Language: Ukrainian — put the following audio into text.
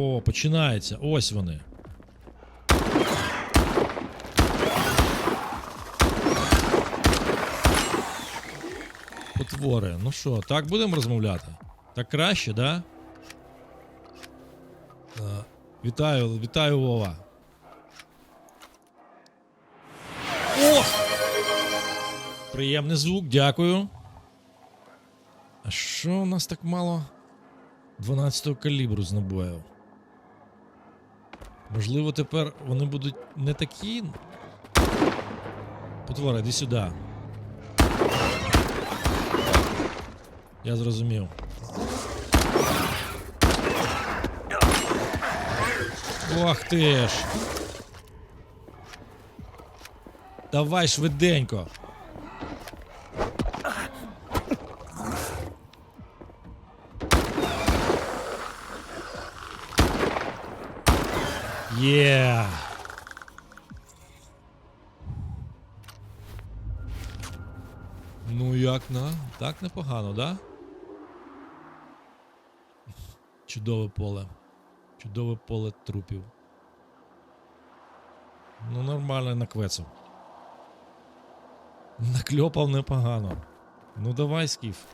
О, починається. Ось вони. Потвори. Ну що, так будемо розмовляти? Так краще, да? Е, Вітаю, вітаю, Вова. О! Приємний звук, дякую. А що у нас так мало 12-го калібру з набоїв? Можливо, тепер вони будуть не такі. Потвора, іди сюди. Я зрозумів. Ох ти ж. Давай швиденько. Є. Ну як на? Так непогано, да? Чудове поле. Чудове поле трупів. Ну, нормально наквецав. Накльопав непогано. Ну давай, скіф.